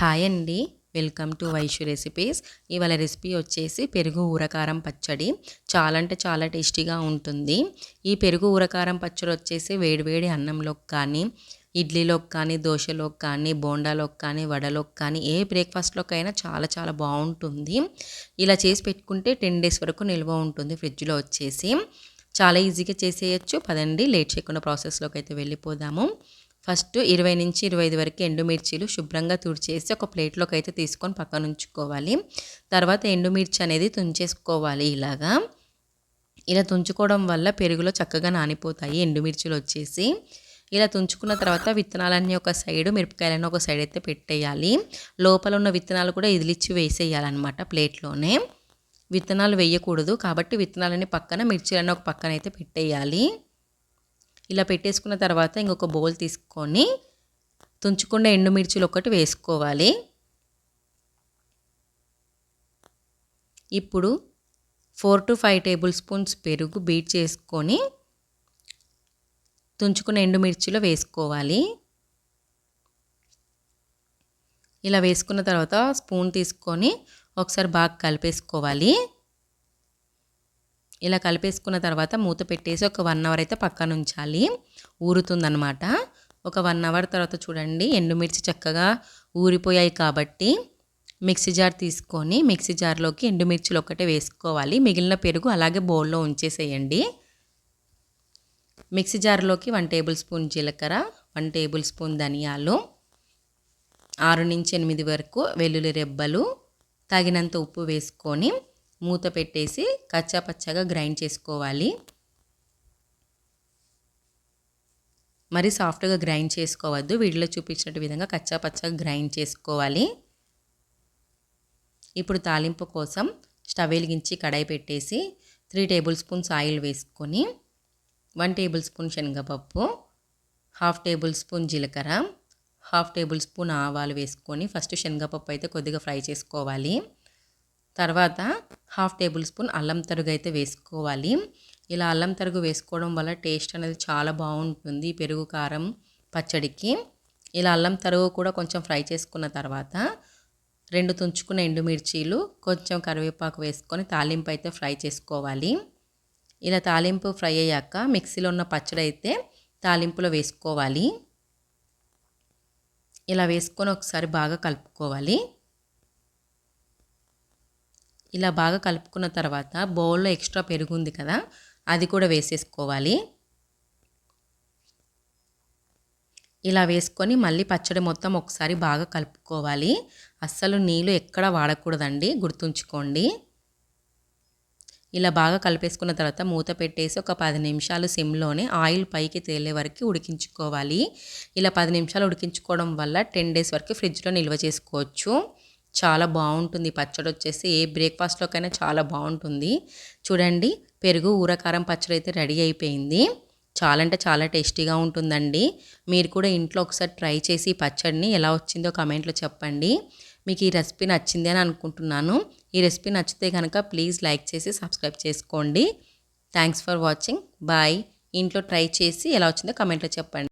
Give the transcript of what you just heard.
Hi అండి. Welcome to Vaishu recipes. ఇవాళ recipe వచ్చేసి పెరుగు ఊరకారం పచ్చడి. చాలా అంటే చాలా టేస్టీగా ఉంటుంది. ఈ పెరుగు ఊరకారం పచ్చడి వచ్చేసి వేడివేడి అన్నంలోకి కానీ ఇడ్లీలోకి కానీ దోశలోకి కానీ బోండాలోకి కానీ వడలోకి కానీ ఏ బ్రేక్ఫాస్ట్లోకైనా చాలా చాలా బాగుంటుంది. ఇలా చేసి పెట్టుకుంటే టెన్ డేస్ వరకు నిల్వ ఉంటుంది ఫ్రిడ్జ్లో వచ్చేసి. చాలా ఈజీగా చేసేయచ్చు. పదండి లేట్ చేయకుండా ప్రాసెస్లోకి అయితే వెళ్ళిపోదాము. ఫస్ట్ ఇరవై నుంచి ఇరవై ఐదు వరకు ఎండుమిర్చీలు శుభ్రంగా తుడిచేసి ఒక ప్లేట్లోకి అయితే తీసుకొని పక్కన ఉంచుకోవాలి. తర్వాత ఎండుమిర్చి అనేది తుంచేసుకోవాలి ఇలాగా. ఇలా తుంచుకోవడం వల్ల పెరుగులో చక్కగా నానిపోతాయి ఎండుమిర్చిలు వచ్చేసి. ఇలా తుంచుకున్న తర్వాత విత్తనాలన్నీ ఒక సైడ్ మిరపకాయలన్నీ ఒక సైడ్ అయితే పెట్టేయాలి. లోపల ఉన్న విత్తనాలు కూడా ఇదిలిచ్చి వేసేయాలన్నమాట ప్లేట్లోనే. విత్తనాలు వేయకూడదు కాబట్టి విత్తనాలన్నీ పక్కన మిర్చీలన్నీ ఒక పక్కన అయితే పెట్టేయాలి. ఇలా పెట్టేసుకున్న తర్వాత ఇంకొక బౌల్ తీసుకొని తుంచుకున్న ఎండుమిర్చిలు ఒకటి వేసుకోవాలి. ఇప్పుడు four to five tablespoons పెరుగు బీట్ చేసుకొని తుంచుకున్న ఎండుమిర్చిలో వేసుకోవాలి. ఇలా వేసుకున్న తర్వాత స్పూన్ తీసుకొని ఒకసారి బాగా కలిపేసుకోవాలి. ఇలా కలిపేసుకున్న తర్వాత మూత పెట్టేసి ఒక వన్ అవర్ అయితే పక్కన ఉంచాలి. ఊరుతుందనమాట ఒక వన్ అవర్ తర్వాత చూడండి ఎండుమిర్చి చక్కగా ఊరిపోయాయి కాబట్టి మిక్సీ జార్ తీసుకొని మిక్సీ జార్లోకి ఎండుమిర్చిలు ఒకటే వేసుకోవాలి. మిగిలిన పెరుగు అలాగే బౌల్లో ఉంచేసేయండి. మిక్సీ జార్లోకి వన్ టేబుల్ స్పూన్ జీలకర్ర వన్ టేబుల్ స్పూన్ ధనియాలు ఆరు నుంచి ఎనిమిది వరకు వెల్లుల్లి రెబ్బలు తగినంత ఉప్పు వేసుకొని మూత పెట్టేసి కచ్చాపచ్చగా గ్రైండ్ చేసుకోవాలి. మరి సాఫ్ట్గా గ్రైండ్ చేసుకోవద్దు. వీడియోలో చూపించినట్టు విధంగా కచ్చాపచ్చగా గ్రైండ్ చేసుకోవాలి. ఇప్పుడు తాలింపు కోసం స్టవ్ వెలిగించి కడాయి పెట్టేసి త్రీ టేబుల్ స్పూన్స్ ఆయిల్ వేసుకొని వన్ టేబుల్ స్పూన్ శనగపప్పు హాఫ్ టేబుల్ స్పూన్ జీలకర్ర హాఫ్ టేబుల్ స్పూన్ ఆవాలు వేసుకొని ఫస్ట్ శనగపప్పు అయితే కొద్దిగా ఫ్రై చేసుకోవాలి. తర్వాత హాఫ్ టేబుల్ స్పూన్ అల్లం తరుగు అయితే వేసుకోవాలి. ఇలా అల్లం తరుగు వేసుకోవడం వల్ల టేస్ట్ అనేది చాలా బాగుంటుంది పెరుగు కారం పచ్చడికి. ఇలా అల్లం తరుగు కూడా కొంచెం ఫ్రై చేసుకున్న తర్వాత రెండు తుంచుకున్న ఎండుమిర్చీలు కొంచెం కరివేపాకు వేసుకొని తాలింపు అయితే ఫ్రై చేసుకోవాలి. ఇలా తాలింపు ఫ్రై అయ్యాక మిక్సీలో ఉన్న పచ్చడి అయితే తాలింపులో వేసుకోవాలి. ఇలా వేసుకొని ఒకసారి బాగా కలుపుకోవాలి. ఇలా బాగా కలుపుకున్న తర్వాత బౌల్లో ఎక్స్ట్రా పెరుగు ఉంది కదా అది కూడా వేసేసుకోవాలి. ఇలా వేసుకొని మళ్ళీ పచ్చడి మొత్తం ఒకసారి బాగా కలుపుకోవాలి. అస్సలు నీళ్ళు ఎక్కడ వాడకూడదండి గుర్తుంచుకోండి. ఇలా బాగా కలిపేసుకున్న తర్వాత మూత పెట్టేసి ఒక పది నిమిషాలు సిమ్లోనే ఆయిల్ పైకి తేలే వరకు ఉడికించుకోవాలి. ఇలా పది నిమిషాలు ఉడికించుకోవడం వల్ల టెన్ డేస్ వరకు ఫ్రిడ్జ్లో నిల్వ చేసుకోవచ్చు. చాలా బాగుంటుంది. పచ్చడి వచ్చేసి ఏ బ్రేక్ఫాస్ట్లోకైనా చాలా బాగుంటుంది. చూడండి పెరుగు ఊరకారం పచ్చడి అయితే రెడీ అయిపోయింది. చాలా అంటే చాలా టేస్టీగా ఉంటుందండి. మీరు కూడా ఇంట్లో ఒకసారి ట్రై చేసి పచ్చడిని ఎలా వచ్చిందో కమెంట్లో చెప్పండి. మీకు ఈ రెసిపీ నచ్చింది అని అనుకుంటున్నాను. ఈ రెసిపీ నచ్చితే కనుక ప్లీజ్ లైక్ చేసి సబ్స్క్రైబ్ చేసుకోండి. Thanks for watching. బాయ్. ఇంట్లో ట్రై చేసి ఎలా వచ్చిందో కమెంట్లో చెప్పండి.